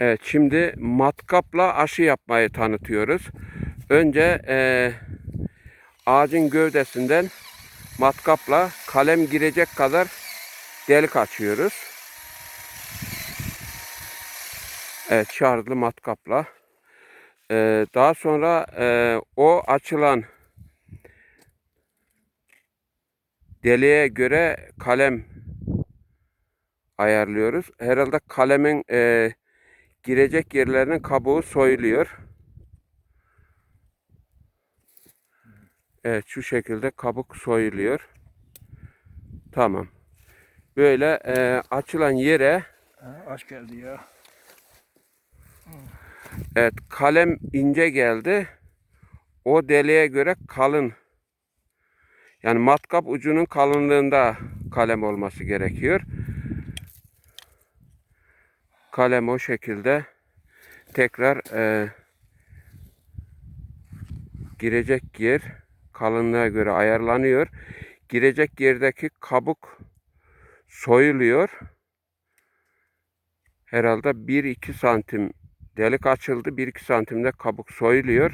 Evet şimdi matkapla aşı yapmayı tanıtıyoruz. Önce eee, ağacın gövdesinden matkapla kalem girecek kadar delik açıyoruz. Evet şarjlı matkapla. Eee, daha sonra eee, o açılan deliğe göre kalem ayarlıyoruz. Herhalde kalemin eee, girecek yerlerinin kabuğu soyuluyor. Evet şu şekilde kabuk soyuluyor. Tamam. Böyle eee, açılan yere Ha, aç geldi ya. evet kalem ince geldi. O deliğe göre kalın. Yani matkap ucunun kalınlığında kalem olması gerekiyor. Kalem o şekilde tekrar eee, girecek yer kalınlığa göre ayarlanıyor. Girecek yerdeki kabuk soyuluyor. Herhalde 1-2 santim delik açıldı. 1-2 santimde kabuk soyuluyor.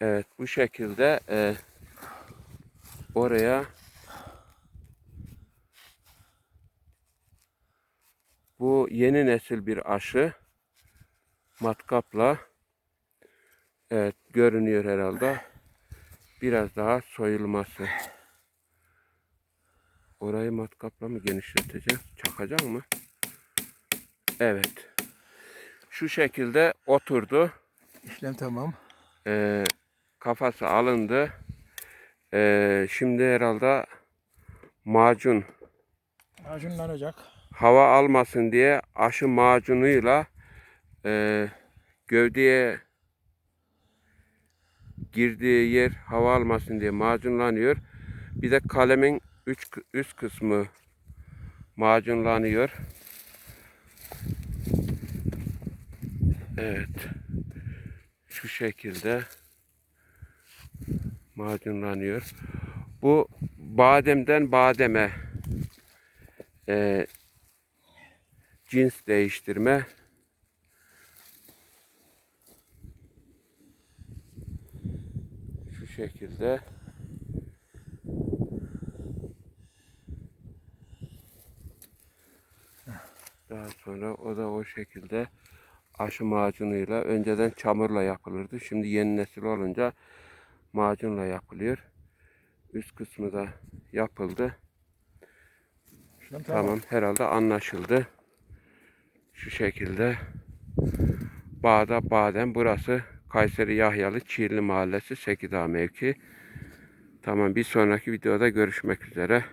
Evet bu şekilde eee, oraya bu yeni nesil bir aşı matkapla evet görünüyor herhalde. Biraz daha soyulması. Orayı matkapla mı genişleteceğim? Çakacak mı? Evet. Şu şekilde oturdu. İşlem tamam. Ee, kafası alındı. Ee, şimdi herhalde macun Acunlanacak. Hava almasın diye aşı macunuyla e, gövdeye girdiği yer hava almasın diye macunlanıyor. Bir de kalemin üç, üst kısmı macunlanıyor. Evet. Şu şekilde macunlanıyor. Bu bademden bademe e, cins değiştirme şu şekilde daha sonra o da o şekilde aşı macunuyla önceden çamurla yapılırdı. Şimdi yeni nesil olunca macunla yapılıyor. Üst kısmı da yapıldı. Tamam. Tamam herhalde anlaşıldı. Şu şekilde. Bağda Badem burası Kayseri Yahyalı Çiğli Mahallesi Sekidağ mevki. Tamam bir sonraki videoda görüşmek üzere.